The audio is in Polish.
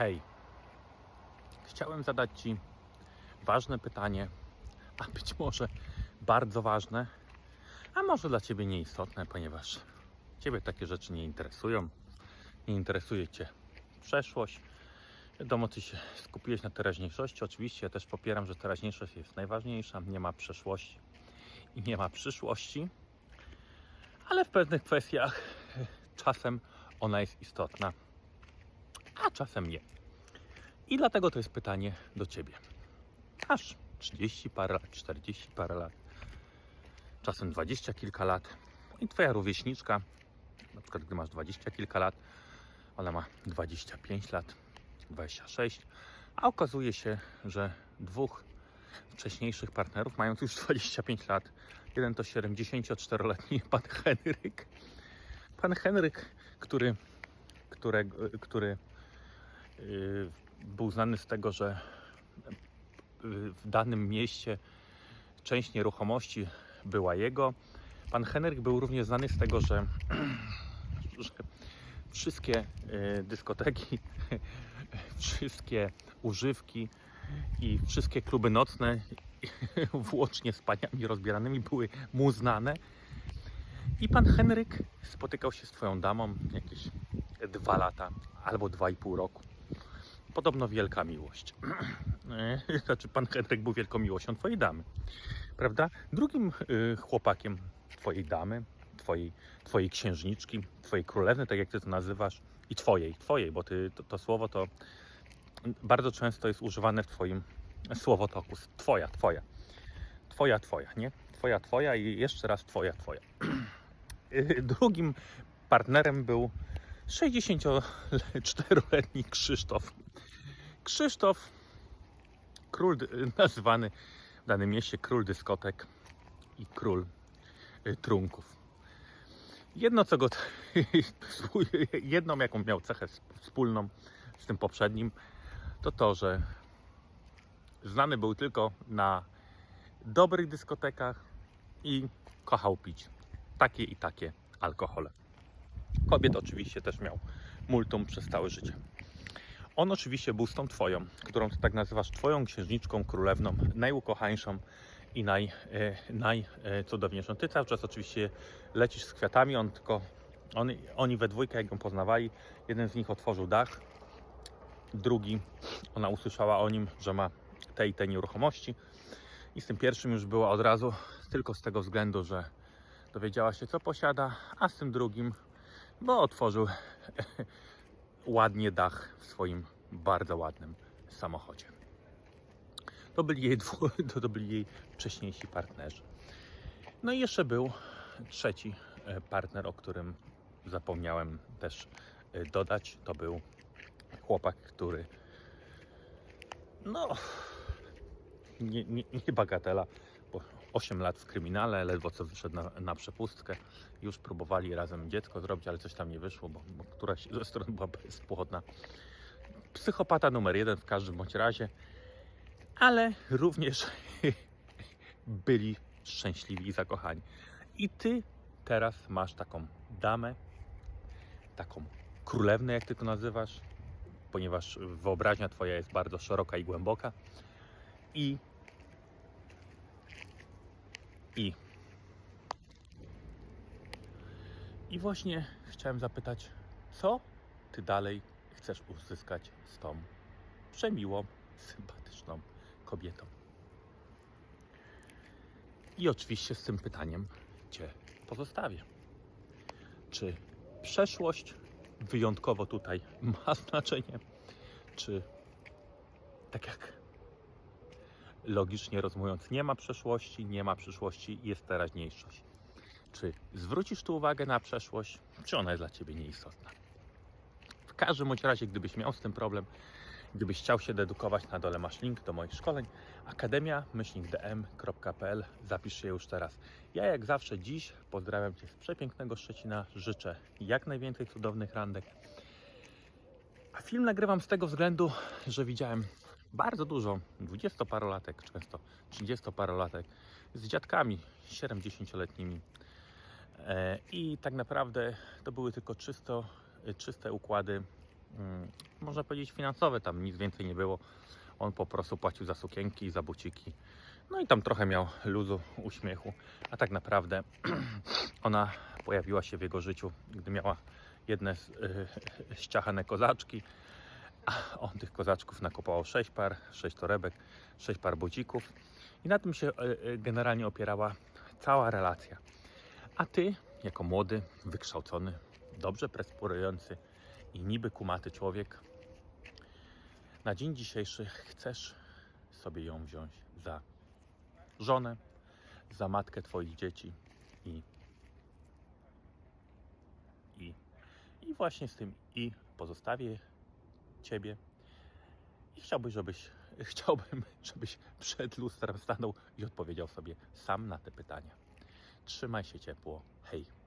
Hej, chciałem zadać Ci ważne pytanie, a być może bardzo ważne, a może dla Ciebie nieistotne, ponieważ Ciebie takie rzeczy nie interesują. Nie interesuje Cię przeszłość. Wiadomo, Ty się skupiłeś na teraźniejszości. Oczywiście ja też popieram, że teraźniejszość jest najważniejsza. Nie ma przeszłości i nie ma przyszłości, ale w pewnych kwestiach czasem ona jest istotna, a czasem nie. I dlatego to jest pytanie do Ciebie. Masz 30 parę lat, 40 parę lat, czasem 20 kilka lat i Twoja rówieśniczka, na przykład gdy masz 20 kilka lat, ona ma 25 lat, 26, a okazuje się, że dwóch wcześniejszych partnerów, mając już 25 lat, jeden to 74-letni pan Henryk, pan Henryk, który, który yy, był znany z tego, że yy, w danym mieście część nieruchomości była jego. Pan Henryk był również znany z tego, że, że wszystkie yy, dyskoteki, wszystkie używki i wszystkie kluby nocne, włącznie z paniami rozbieranymi, były mu znane. I pan Henryk spotykał się z twoją damą jakieś dwa lata albo dwa i pół roku. Podobno wielka miłość. Znaczy, pan Henryk był wielką miłością twojej damy. Prawda? Drugim y, chłopakiem twojej damy, twojej, twojej księżniczki, twojej królewny, tak jak ty to nazywasz, i twojej, twojej, bo ty, to, to słowo to bardzo często jest używane w twoim słowotoku. Twoja, twoja. Twoja, twoja, nie? Twoja, twoja i jeszcze raz twoja, twoja. Drugim partnerem był 64-letni Krzysztof. Krzysztof, król nazywany w danym mieście król dyskotek i król y, trunków. Jedno, co go, jedną jaką miał cechę wspólną z tym poprzednim, to to, że znany był tylko na dobrych dyskotekach i kochał pić takie i takie alkohole. Kobiet oczywiście też miał multum przez całe życie. On oczywiście był z tą twoją, którą ty tak nazywasz twoją księżniczką, królewną, najukochańszą i naj, e, najcudowniejszą. Ty cały czas oczywiście lecisz z kwiatami, on tylko, on, oni we dwójkę jak ją poznawali, jeden z nich otworzył dach, drugi, ona usłyszała o nim, że ma te i te nieruchomości i z tym pierwszym już była od razu, tylko z tego względu, że dowiedziała się co posiada, a z tym drugim, bo otworzył ładnie dach w swoim bardzo ładnym samochodzie. To byli jej, dwu, to, byli jej wcześniejsi partnerzy. No i jeszcze był trzeci e, partner, o którym zapomniałem też e, dodać. To był chłopak, który no nie, nie, nie bagatela, 8 lat w kryminale, ledwo co wyszedł na, na przepustkę. Już próbowali razem dziecko zrobić, ale coś tam nie wyszło, bo, bo któraś ze stron była bezpłodna. Psychopata numer jeden w każdym bądź razie, ale również byli szczęśliwi i zakochani. I ty teraz masz taką damę, taką królewnę, jak ty to nazywasz, ponieważ wyobraźnia twoja jest bardzo szeroka i głęboka. I i i właśnie chciałem zapytać, co ty dalej chcesz uzyskać z tą przemiłą, sympatyczną kobietą? I oczywiście z tym pytaniem cię pozostawię. Czy przeszłość wyjątkowo tutaj ma znaczenie? Czy tak jak logicznie rozumując, nie ma przeszłości, nie ma przyszłości, jest teraźniejszość? Czy zwrócisz tu uwagę na przeszłość, czy ona jest dla ciebie nieistotna? W każdym bądź razie, gdybyś miał z tym problem, gdybyś chciał się dedukować, na dole masz link do moich szkoleń akademia-dm.pl Zapisz się już teraz. Ja jak zawsze dziś pozdrawiam Cię z przepięknego Szczecina. Życzę jak najwięcej cudownych randek. A film nagrywam z tego względu, że widziałem bardzo dużo 20-parolatek, często 30-parolatek z dziadkami 70-letnimi. E, I tak naprawdę to były tylko czysto, czyste układy mm, można powiedzieć, finansowe. Tam nic więcej nie było. On po prostu płacił za sukienki, za buciki. No i tam trochę miał luzu, uśmiechu. A tak naprawdę ona pojawiła się w jego życiu, gdy miała jedne z, y, ściachane kozaczki. On tych kozaczków nakopało 6 par, 6 torebek, 6 par bucików. I na tym się y, y, generalnie opierała cała relacja. A ty, jako młody, wykształcony, dobrze prosperujący i niby kumaty człowiek, na dzień dzisiejszy chcesz sobie ją wziąć za żonę, za matkę twoich dzieci i i i właśnie z tym i pozostawię ciebie i chciałbyś, żebyś chciałbym, żebyś przed lustrem stanął i odpowiedział sobie sam na te pytania. Trzymaj się ciepło. Hej.